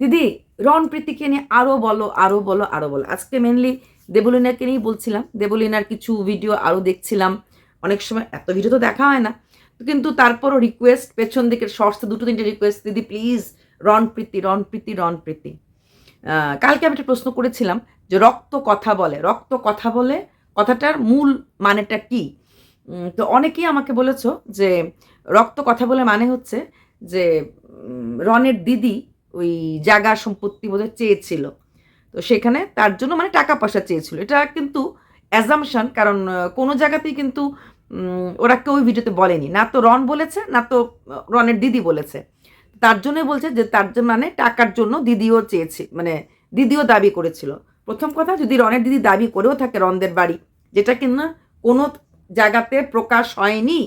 দিদি রন প্রীতিকে নিয়ে আরও বলো আরও বলো আরও বলো। আজকে মেনলি দেবলিনাকে নিয়েই বলছিলাম। দেবলিনার কিছু ভিডিও আরও দেখছিলাম। অনেক সময় এত ভিডিও তো দেখা হয় না। কিন্তু তারপরও রিকোয়েস্ট পেছন দিকের শর্টসে দুটো, তিনটে রিকোয়েস্ট দিদি প্লিজ রন প্রীতি রন প্রীতি রন প্রীতি কালকে আমি একটা প্রশ্ন করেছিলাম যে রক্ত কথা বলে, রক্ত কথা বলে কথাটার মূল মানেটা কি? তো অনেকেই আমাকে বলেছ যে রক্ত কথা বলে মানে হচ্ছে যে রনের দিদি ওই জায়গা সম্পত্তি বোধহয় চেয়েছিল। তো সেখানে তার জন্য মানে টাকা পয়সা চেয়েছিল। এটা কিন্তু অ্যাজামশন কারণ কোনো জায়গাতেই কিন্তু ওরা কেউ ভিডিওতে বলেনি। না তো রন বলেছে, না তো রনের দিদি বলেছে। তার জন্যই বলছে যে তার জন্য মানে টাকার জন্য দিদিও চেয়েছে মানে দিদিও দাবি করেছিল। প্রথম কথা, যদি রনের দিদি দাবি করেও থাকে রনদের বাড়ি, যেটা কিনা কোনো জায়গাতে প্রকাশ হয়নি,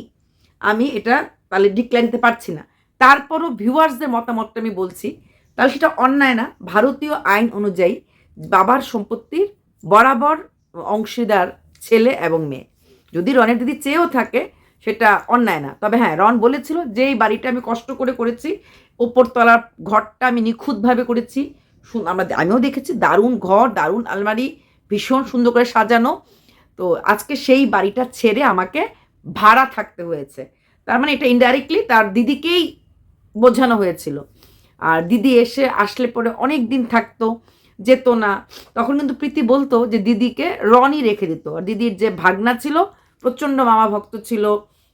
আমি এটা তাহলে ডিক্লার দিতে পারছি না। তারপরও ভিউয়ার্সদের মতামতটা আমি বলছি তাহলে সেটা অন্যায় না। ভারতীয় আইন অনুযায়ী বাবার সম্পত্তির বরাবর অংশীদার ছেলে এবং মেয়ে। যদি রনের দিদি চেয়েও থাকে, সেটা অন্যায় না। তবে হ্যাঁ রন বলেছিল যে এই বাড়িটা আমি কষ্ট করে করেছি, ওপরতলার ঘরটা আমি নিখুঁতভাবে করেছি। আমরা, আমিও দেখেছি দারুণ ঘর, দারুণ আলমারি, ভীষণ সুন্দর করে সাজানো। তো আজকে সেই বাড়িটা ছেড়ে আমাকে ভাড়া থাকতে হয়েছে। তার মানে এটা ইনডাইরেক্টলি তার দিদিকেই বোঝানো হয়েছিল। আর দিদি এসে আসলে পরে অনেক দিন থাকতো, যেত না। তখন কিন্তু প্রীতি বলতো যে দিদিকে রনি রেখে দিত। আর দিদির যে ভাগনা ছিল, প্রচণ্ড মামা ভক্ত ছিল,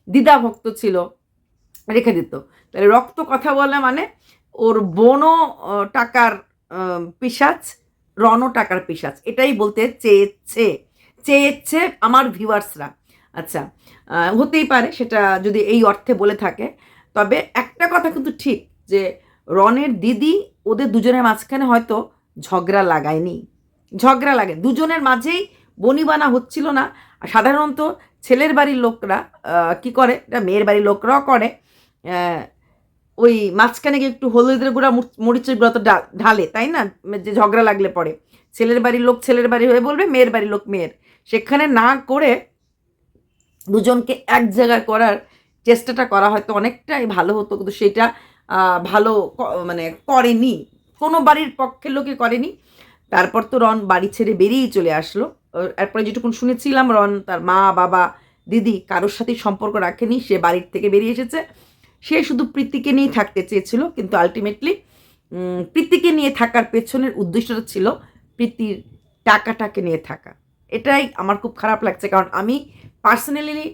দিদা ভক্ত ছিল, রেখে দিত। তাহলে রক্ত কথা বলে মানে ওর বোনও টাকার পিশাচ রনও টাকার পিশাচ এটাই বলতে চেয়েছে। চেয়েছে আমার ভিউয়ার্সরা। আচ্ছা হতেই পারে সেটা যদি এই অর্থে বলে থাকে। তবে একটা কথা কিন্তু ঠিক যে রনের দিদি ওদের দুজনের মাঝখানে হয়তো ঝগড়া লাগায়নি। ঝগড়া লাগে। দুজনের মাঝেই বনিবানা হচ্ছিল না। সাধারণত ছেলের বাড়ির লোকরা কি করে? মেয়ের বাড়ির লোকরাও করে। ওই মাঝখানে একটু হলুদের গুঁড়া মরিচের গুঁড়া তো ঢালে, তাই না? যে ঝগড়া লাগলে পরে ছেলের বাড়ির লোক ছেলের বাড়ি হয়ে বলবে, মেয়ের বাড়ির লোক মেয়ের। সেখানে না করে দুজনকে এক জায়গায় করার চেষ্টাটা করা হয়তো অনেকটাই ভালো হতো, কিন্তু সেটা ভালো মানে করেনি। কোনো বাড়ির পক্ষের লোকে করেনি। তারপর তো রন বাড়ি ছেড়ে বেরিয়েই চলে আসলো। এরপরে যেটুকুন শুনেছিলাম, রন তার মা, বাবা, দিদি কারোর সাথেই সম্পর্ক রাখেনি। সে বাড়ির থেকে বেরিয়ে এসেছে। সে শুধু প্রীতিকে নিয়েই থাকতে চেয়েছিল, কিন্তু আলটিমেটলি প্রীতিকে নিয়ে থাকার পেছনের উদ্দেশ্যটা ছিল প্রীতির টাকাটাকে নিয়ে থাকা। এটাই আমার খুব খারাপ লাগছে। কারণ আমি পার্সোনালি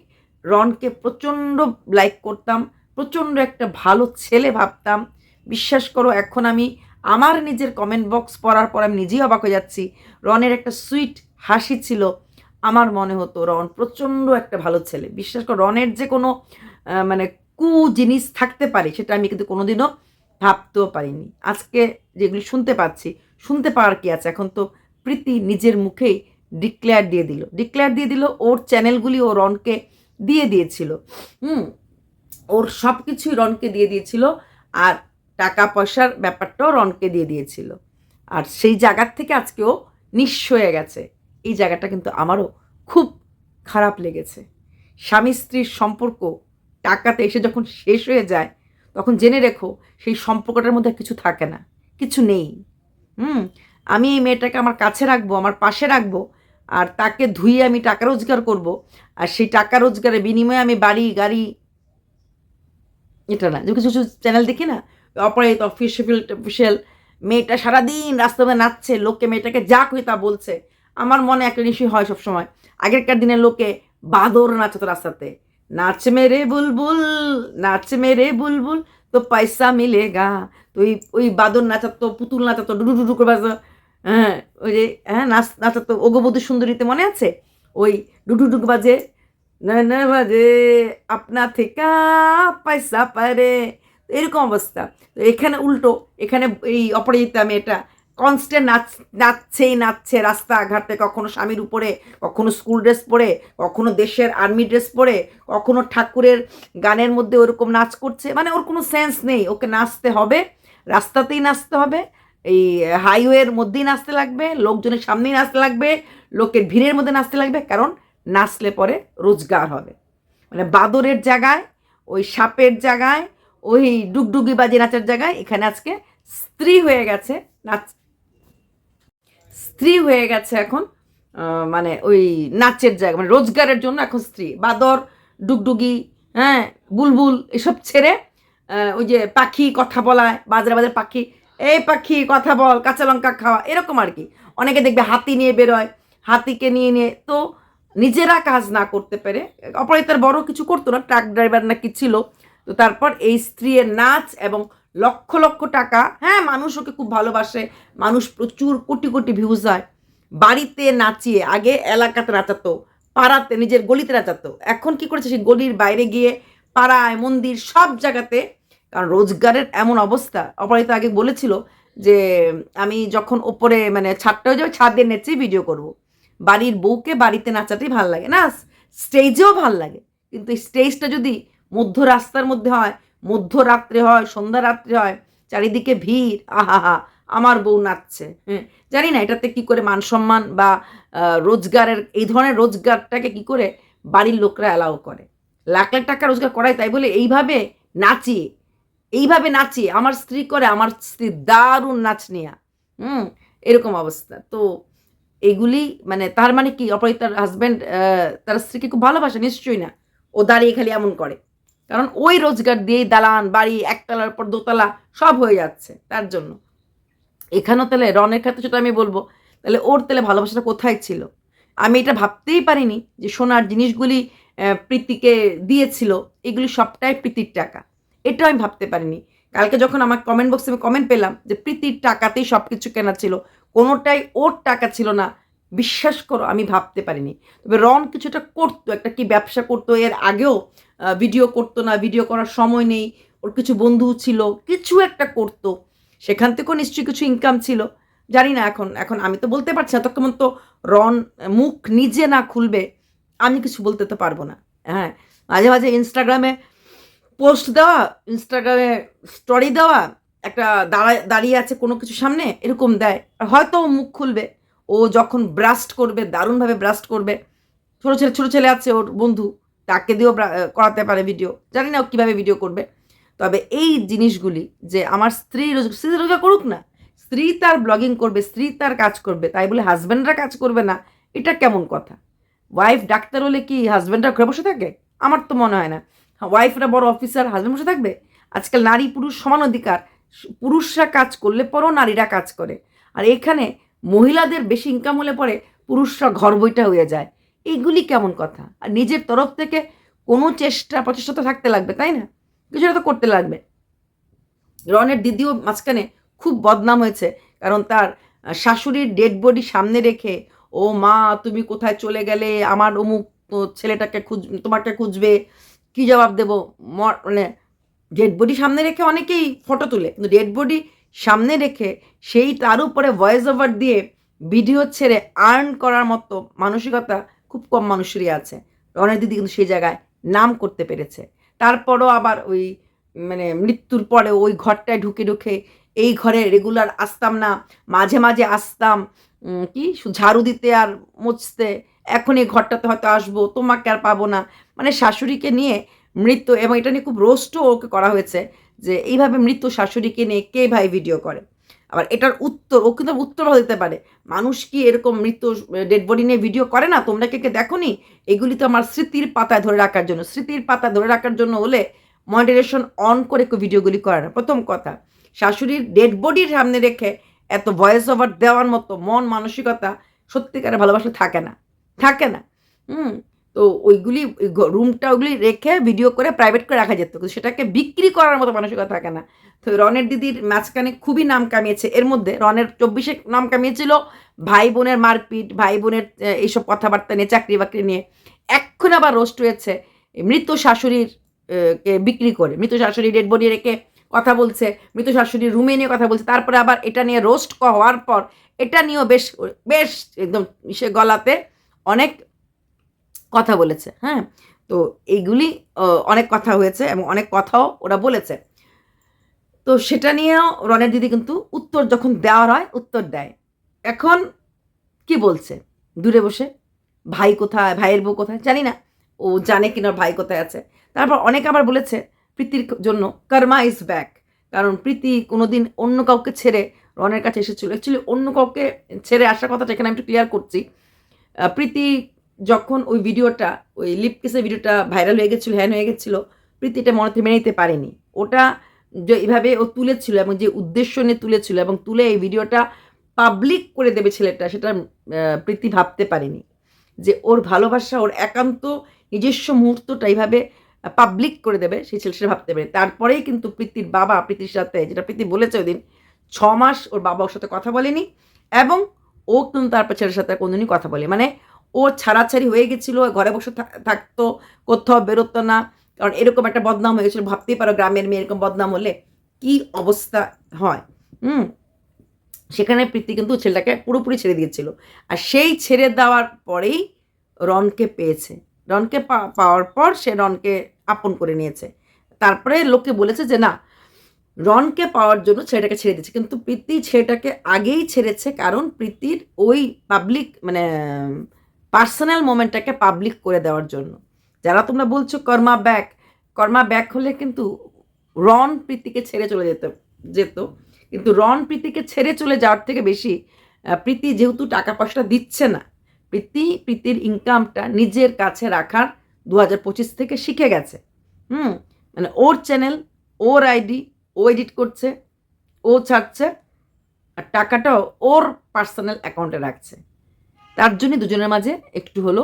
রনকে প্রচণ্ড লাইক করতাম। প্রচণ্ড একটা ভালো ছেলে ভাবতাম। বিশ্বাস করো, এখন আমি আমার নিজের কমেন্ট বক্স পড়ার পর আমি নিজেই অবাক হয়ে যাচ্ছি। রনের একটা সুইট হাসি ছিল। আমার মনে হতো, রন প্রচণ্ড একটা ভালো ছেলে। বিশ্বাস করো, রনের যে কোনো মানে কু জিনিস থাকতে পারে, সেটা আমি কিন্তু কোনোদিনও ভাবতেও পারিনি। আজকে যেগুলি শুনতে পাচ্ছি, শুনতে পাওয়ার কি আছে? এখন তো প্রীতি নিজের মুখেই ডিক্লেয়ার দিয়ে দিল। ডিক্লেয়ার দিয়ে দিল, ওর চ্যানেলগুলি ও রনকে দিয়ে দিয়েছিল। হুম ওর সব কিছুই রনকে দিয়ে দিয়েছিল আর টাকা পয়সার ব্যাপারটাও রনকে দিয়ে দিয়েছিল। আর সেই জায়গার থেকে আজকেও নিঃস্ব হয়ে গেছে। এই জায়গাটা কিন্তু আমারও খুব খারাপ লেগেছে। স্বামী স্ত্রীর সম্পর্ক টাকাতে এসে যখন শেষ হয়ে যায়, তখন জেনে রেখো সেই সম্পর্কটার মধ্যে কিছু থাকে না। কিছু নেই। হুম? আমি এই মেয়েটাকে আমার কাছে রাখব, আমার পাশে রাখব, আর তাকে ধুয়ে আমি টাকা রোজগার করব। আর সেই টাকা রোজগারের বিনিময়ে আমি বাড়ি, গাড়ি এটা না যে কিছু কিছু চ্যানেল দেখি না অপরাজিত অফিসিয়াল অফিসিয়াল মেয়েটা সারাদিন রাস্তাতে নাচছে, লোককে মেয়েটাকে যা কই তা বলছে, আমার মনে একটা নিশ্চয়ই হয় সবসময়। আগেরকার দিনের লোকে বাদর নাচতো রাস্তাতে। নাচ মেরে বুলবুল, নাচ মেরে বুলবুল, তো পয়সা মিলেগা তো ওই ওই বাদর নাচাতো, পুতুল নাচাতো, ডুডু ডুডু করে বাজাতো। হ্যাঁ ওই যে হ্যাঁ নাচ, নাচাতো ওগবধূ সুন্দরীতে মনে আছে? ওই ডুডু ডুডু বাজে বাজে আপনা থেকে পয়সা পারে। এরকম অবস্থা। তো এখানে উল্টো, এখানে এই অপরাজিতা মেয়েটা কনস্ট্যান্ট নাচ, নাচছেই নাচছে রাস্তাঘাটে, কখনো স্বামীর উপরে, কখনো স্কুল ড্রেস পরে, কখনো দেশের আর্মি ড্রেস পরে, কখনো ঠাকুরের গানের মধ্যে ওরকম নাচ করছে। মানে ওর কোনো সেন্স নেই। ওকে নাচতে হবে, রাস্তাতেই নাচতে হবে, এই হাইওয়ের মধ্যেই নাচতে লাগবে, লোকজনের সামনেই নাচতে লাগবে, লোকের ভিড়ের মধ্যে নাচতে লাগবে। কারণ নাচলে পরে রোজগার হবে। মানে বাদরের জায়গায়, ওই সাপের জায়গায়, ওই ডুগডুগি বাজি নাচার জায়গায় এখানে আজকে স্ত্রী হয়ে গেছে নাচ স্ত্রী হয়ে গেছে এখন মানে ওই নাচের জায়গা মানে রোজগারের জন্য এখন স্ত্রী। বাদর, ডুগডুগি হ্যাঁ বুলবুল এসব ছেড়ে ওই যে পাখি কথা বলায়, বাজারে বাজারে পাখি, এই পাখি কথা বল, কাঁচা লঙ্কা খাওয়া, এরকম আর কি। অনেকে দেখবে হাতি নিয়ে বেরোয়, হাতিকে নিয়ে নিয়ে, তো নিজেরা কাজ না করতে পেরে অপরাধিতার বড় কিছু করতো না ট্রাক ড্রাইভার না কি ছিল। তো তারপর এই স্ত্রীর নাচ এবং লক্ষ লক্ষ টাকা হ্যাঁ মানুষ ওকে খুব ভালোবাসে, মানুষ প্রচুর কোটি কোটি ভিউজ হয়। বাড়িতে নাচিয়ে, আগে এলাকাতে নাচাতো, পাড়াতে, নিজের গলিতে নাচাতো। এখন কি করেছে, সেই গলির বাইরে গিয়ে পাড়ায়, মন্দির, সব জায়গাতে, কারণ রোজগারের এমন অবস্থা। অপরাজিতা আগে বলেছিল যে, আমি যখন ওপরে মানে ছাদটা হয়ে যাবে, ছাদে নেচে ভিডিও করব। বাড়ির বউকে বাড়িতে নাচাতেই ভালো লাগে না? স্টেজেও ভালো লাগে। কিন্তু এই স্টেজটা যদি মধ্য রাস্তার মধ্যে হয় মধ্যরাত্রে হয়, সন্ধ্যা রাত্রে হয়, চারিদিকে ভিড় আহা হা আমার বউ নাচছে। হ্যাঁ জানি না এটাতে কি করে মান সম্মান বা রোজগারের, এই ধরনের রোজগারটাকে কি করে বাড়ির লোকরা অ্যালাউ করে। লাখ লাখ টাকা রোজগার করায় তাই বলে এইভাবে নাচিয়ে এইভাবে নাচিয়ে, আমার স্ত্রী করে, আমার স্ত্রী দারুণ নাচ নিয়া। হুম, এরকম অবস্থা। তো এগুলি মানে তার মানে কি? অপরাজিতার হাজব্যান্ড তার স্ত্রীকে খুব ভালোবাসে? নিশ্চয়ই না। ও দাঁড়িয়ে খালি এমন করে। কারণ ওই রোজগার দিয়েই দালান, বাড়ি, একতলার পর দোতলা সব হয়ে যাচ্ছে তার জন্য। এখানেও তাহলে রনের ক্ষেত্রে সেটা আমি বলব, তাহলে ওর তাহলে ভালোবাসাটা কোথায় ছিল? আমি এটা ভাবতেই পারিনি যে সোনার জিনিসগুলি প্রীতিকে দিয়েছিল, এগুলি সবটাই প্রীতির টাকা। এটাও আমি ভাবতে পারিনি। কালকে যখন আমার কমেন্ট বক্সে আমি কমেন্ট পেলাম যে প্রীতির টাকাতেই সব কিছু কেনা ছিল কোনোটাই ওর টাকা ছিল না। বিশ্বাস করো, আমি ভাবতে পারিনি। তবে রন কিছুটা করতো, একটা কি ব্যবসা করতো, এর আগেও ভিডিও করতো না ভিডিও করার সময় নেই, ওর কিছু বন্ধু ছিল, কিছু একটা করতো। সেখান থেকেও নিশ্চয়ই কিছু ইনকাম ছিল। জানি না এখন এখন আমি তো বলতে পারছি না তখন তো রন মুখ নিজে না খুলবে, আমি কিছু বলতে তো পারব না। হ্যাঁ মাঝে মাঝে ইনস্টাগ্রামে পোস্ট দেওয়া ইনস্টাগ্রামে স্টোরি দেওয়া একটা দাঁড়ায়, দাঁড়িয়ে আছে কোনো কিছু সামনে, এরকম দেয়। আর হয়তো মুখ খুলবে, ও যখন ব্রাস্ট করবে, দারুণভাবে ব্রাস্ট করবে, ছোটো ছেলে ছোটো ছেলে আছে ওর বন্ধু, তাকে দিয়েও করাতে পারে ভিডিও জানি না ও কীভাবে ভিডিও করবে। তবে এই জিনিসগুলি যে আমার স্ত্রী রোজ, স্ত্রী রোজগার করুক না, স্ত্রী তার ব্লগিং করবে, স্ত্রী তার কাজ করবে, তাই বলে হাজব্যান্ডরা কাজ করবে না, এটা কেমন কথা? ওয়াইফ ডাক্তার হলে কি হাজব্যান্ডরা ঘরে বসে থাকে? আমার তো মনে হয় না। ওয়াইফরা বড় অফিসার হাজব্যান্ড বসে থাকবে? আজকাল নারী পুরুষ সমান অধিকার। পুরুষরা কাজ করলে পরও নারীরা কাজ করে। আর এখানে মহিলাদের বেশি ইনকাম হলে পরে পুরুষরা ঘর বইটা হয়ে যায়। এইগুলি কেমন কথা? আর নিজের তরফ থেকে কোনো চেষ্টা, প্রচেষ্টা তো থাকতে লাগবে, তাই না? কিছুটা তো করতে লাগবে। রনের দিদিও মাঝখানে খুব বদনাম হয়েছে, কারণ তার শাশুড়ির ডেড বডি সামনে রেখে, ও মা, তুমি কোথায় চলে গেলে? আমার অমুক ছেলেটাকে খুঁজ, তোমাকে খুঁজবে, কি জবাব দেবো? মানে ডেড বডি সামনে রেখে অনেকেই ফটো তুলে, কিন্তু ডেড বডি সামনে রেখে সেই তার উপরে ভয়েস ওভার দিয়ে ভিডিও ছেড়ে আর্ন করার মতো মানসিকতা খুব কম মানুষেরই আছে। রনের দিদি কিন্তু সেই জায়গায় নাম করতে পেরেছে। তারপরও আবার ওই মানে মৃত্যুর পরে ওই ঘরটায় ঢুকে ঢুকে এই ঘরে রেগুলার আসতাম না, মাঝে মাঝে আসতাম কি ঝাড়ু দিতে আর মুছতে, এখন এই ঘরটাতে হয়তো আসব, তোমাকে আর পাবো না। মানে শাশুড়িকে নিয়ে মৃত্যু এবং এটা নিয়ে খুব রোস্টও ওকে করা হয়েছে যে এইভাবে মৃত্যু শাশুড়িকে নিয়ে কে ভাই ভিডিও করে। আবার এটার উত্তর, ও কিন্তু উত্তর দিতে পারে। মানুষ কি এরকম মৃত্যু ডেড বডি নিয়ে ভিডিও করে না? তোমরা কে কে দেখো নি এগুলি তো আমার স্মৃতির পাতায় ধরে রাখার জন্য। স্মৃতির পাতা ধরে রাখার জন্য হলে মডারেশন অন করে ভিডিওগুলি করে না। প্রথম কথা, শাশুড়ির ডেড বডির সামনে রেখে এত ভয়েস ওভার দেওয়ার মতো মন, মানসিকতা সত্যিকারের ভালোবাসা থাকে না। থাকে না। হুম। তো ওইগুলি রুমটা ওগুলি রেখে ভিডিও করে প্রাইভেট করে রাখা যেত। কিন্তু সেটাকে বিক্রি করার মতো মানসিকতা থাকে না। তো রনের দিদির মাঝখানে খুবই নাম কামিয়েছে। এর মধ্যে রনের চব্বিশে নাম কামিয়েছিল ভাই বোনের মারপিট, ভাই বোনের এইসব কথাবার্তা নিয়ে, চাকরি বাকরি নিয়ে। এখন আবার রোস্ট হয়েছে মৃত শাশুড়ির কে বিক্রি করে। মৃত শাশুড়ি ডেড বডি রেখে কথা বলছে, মৃত শাশুড়ির রুমে নিয়ে কথা বলছে। তারপরে আবার এটা নিয়ে রোস্ট হওয়ার পর, এটা নিয়েও বেশ বেশ একদম সে গলাতে অনেক কথা বলেছে হ্যাঁ? তো এইগুলি অনেক কথা হয়েছে এবং অনেক কথাও ওরা বলেছে। তো সেটা নিয়েও রনের দিদি কিন্তু উত্তর যখন দেওয়ার হয়, উত্তর দেয়। এখন কি বলছে? দূরে বসে, ভাই কোথায়, ভাইয়ের বউ কোথায়? জানি না। ও জানে কিনা ভাই কোথায় আছে। তারপর অনেক আবার বলেছে প্রীতির জন্য, কর্মা ইজ ব্যাক কারণ প্রীতি কোনোদিন অন্য কাউকে ছেড়ে রনের কাছে এসেছিল। অ্যাকচুয়ালি অন্য কাউকে ছেড়ে আসার কথাটা এখানে আমি একটু ক্লিয়ার করছি। প্রীতি যখন ওই ভিডিওটা, ওই লিপ কিসের ভিডিওটা ভাইরাল হয়ে গেছিল হ্যান হয়ে গেছিল, প্রীতি এটা মনে মেনে নিতে পারেনি। ওটা যে এইভাবে ও তুলেছিল এবং যে উদ্দেশ্য নিয়ে তুলেছিল এবং তুলে এই ভিডিওটা পাবলিক করে দেবে ছেলেটা, সেটা প্রীতি ভাবতে পারেনি। যে ওর ভালোবাসা, ওর একান্ত নিজস্ব মুহূর্তটা এইভাবে পাবলিক করে দেবে, সেই ছেলে সেটা ভাবতে পারে তারপরেই কিন্তু প্রীতির বাবা প্রীতির সাথে, যেটা প্রীতি বলেছে ওই দিন, ছ মাস ওর বাবা ওর সাথে কথা বলেনি এবং ও কিন্তু তারপর ছেলের সাথে কোনোদিনই কথা বলে মানে ও ছাড়াছাড়ি হয়ে গেছিল, ঘরে বসে থাক- থাকতো, কোথাও বেরোতো না। কারণ এরকম একটা বদনাম হয়ে গেছিল, ভাবতেই পারো গ্রামের মেয়ে এরকম বদনাম হলে কি অবস্থা হয়। হুম? সেখানে প্রীতি কিন্তু ছেলেটাকে পুরোপুরি ছেড়ে দিয়েছিল। আর সেই ছেড়ে দেওয়ার পরেই রনকে পেয়েছে। রনকে পাওয়ার পর সে রনকে আপন করে নিয়েছে। তারপরে লোকে বলেছে যে, না, রনকে পাওয়ার জন্য ছেলেটাকে ছেড়ে দিয়েছে। কিন্তু প্রীতি ছেলেটাকে আগেই ছেড়েছে কারণ প্রীতির ওই পাবলিক মানে পার্সোনাল মোমেন্টটাকে পাবলিক করে দেওয়ার জন্য। যারা তোমরা বলছো কর্মা ব্যাক কর্মা ব্যাক হলে কিন্তু রন প্রীতিকে ছেড়ে চলে যেত যেত। কিন্তু রন প্রীতিকে ছেড়ে চলে যাওয়ার থেকে বেশি প্রীতি যেহেতু টাকা পয়সা দিচ্ছে না, প্রীতি, প্রীতির ইনকামটা নিজের কাছে রাখার দু হাজার পঁচিশ থেকে শিখে গেছে। হুম মানে ওর চ্যানেল ওর আইডি ও এডিট করছে, ও ছাড়ছে, আর টাকাটাও ওর পার্সোনাল অ্যাকাউন্টে রাখছে। তার জন্য দুজনের মাঝে একটু হলো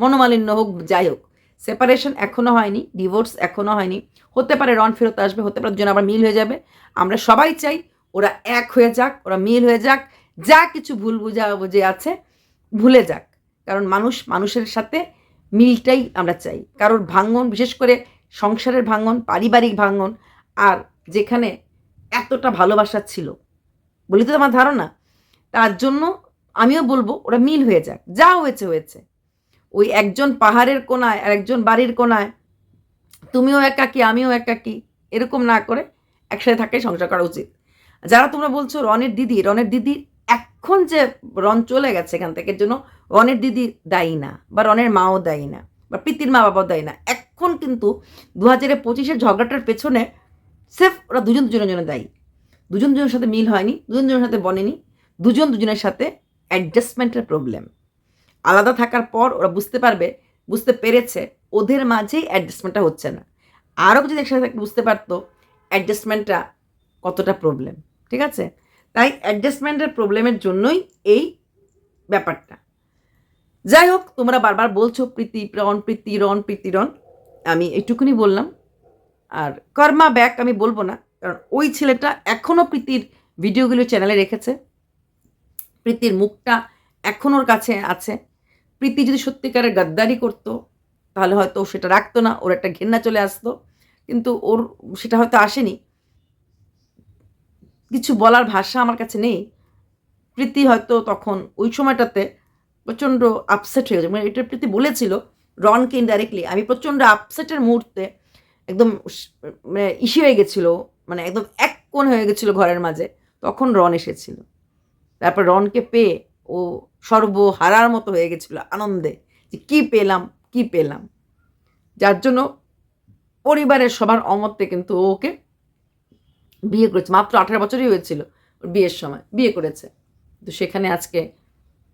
মনোমালিন্য হোক, যাই হোক। সেপারেশন এখনও হয়নি ডিভোর্স এখনও হয়নি। হতে পারে রন ফেরত আসবে, হতে পারে দুজন আবার মিল হয়ে যাবে। আমরা সবাই চাই ওরা এক হয়ে যাক, ওরা মিল হয়ে যাক। যা কিছু ভুল বুঝা বুঝে আছে, ভুলে যাক। কারণ মানুষ মানুষের সাথে মিলটাই আমরা চাই। কারোর ভাঙন, বিশেষ করে সংসারের ভাঙন, পারিবারিক ভাঙন, আর যেখানে এতটা ভালোবাসা ছিল। বলি তো আমার ধারণা? তার জন্য আমিও বলব, ওরা মিল হয়ে যাক, যা হয়েছে হয়েছে। ওই একজন পাহাড়ের কোনায় আর একজন বাড়ির কোনায়, তুমিও একাকি আমিও একাকি এরকম না করে একসাথে থাকাই সংসার করা উচিত। যারা তোমরা বলছো রনের দিদি রনের দিদি এখন যে রন চলে গেছে এখান থেকে জন্য রনের দিদি দায়ী না, বা রনের মাও দায়ী না, বা প্রীতির মা বাবাও দায়ী না, এখন কিন্তু দু হাজারে পঁচিশের ঝগড়াটার পেছনে সেফ ওরা দুজন দুজনের জন্য দায়ী। দুজন দুজনের সাথে মিল হয়নি, দুজন দুজনের সাথে বনেনি, দুজন দুজনের সাথে অ্যাডজাস্টমেন্টের প্রবলেম আলাদা থাকার পর ওরা বুঝতে পারবে, বুঝতে পেরেছে, ওদের মাঝেই অ্যাডজাস্টমেন্টটা হচ্ছে না। আরও যদি একসাথে বুঝতে পারতো অ্যাডজাস্টমেন্টটা কতটা প্রবলেম ঠিক আছে? তাই অ্যাডজাস্টমেন্টের প্রবলেমের জন্যই এই ব্যাপারটা। যাই হোক, তোমরা বারবার বলছো, প্রীতি রন প্রীতি রন প্রীতি রন আমি এইটুকুনি বললাম। আর কর্মা ব্যাক আমি বলব না, কারণ ওই ছেলেটা এখনও প্রীতির ভিডিওগুলো চ্যানেলে রেখেছে। প্রীতির মুখটা এখন ওর কাছে আছে। প্রীতি যদি সত্যিকারের গাদ্দারি করতো, তাহলে হয়তো সেটা রাখতো না, ওর একটা ঘেন্না চলে আসতো। কিন্তু ওর সেটা হয়তো আসেনি। কিছু বলার ভাষা আমার কাছে নেই। প্রীতি হয়তো তখন ওই সময়টাতে প্রচণ্ড আপসেট হয়ে গেছে। মানে এটা প্রীতি বলেছিল রনকে ইনডাইরেক্টলি আমি প্রচণ্ড আপসেটের মুহূর্তে একদম মানে ইসি হয়ে গেছিল মানে একদম এক কোণ হয়ে গেছিল ঘরের মাঝে। তখন রন এসেছিল। তারপর রনকে পেয়ে ও সর্বহারার মতো হয়ে গেছিল আনন্দে যে কী পেলাম কী পেলাম। যার জন্য পরিবারের সবার অমতে কিন্তু ওকে বিয়ে করেছে। মাত্র আঠারো বছরই হয়েছিল ওর বিয়ের সময়, বিয়ে করেছে। তো সেখানে আজকে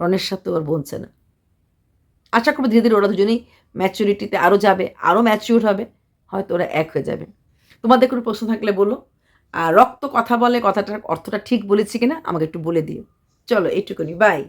রনের সাথে ওর বনছে না আশা করব ধীরে ধীরে ওরা দুজনেই ম্যাচুরিটিতে আরও যাবে আরও ম্যাচিউর হবে, হয়তো ওরা এক হয়ে যাবে। তোমাদের কোনো প্রশ্ন থাকলে বলো। আর রক্ত কথা বলে কথাটার অর্থটা ঠিক বলেছি কিনা আমাকে একটু বলে দিও। চলো এটুকুনি বাই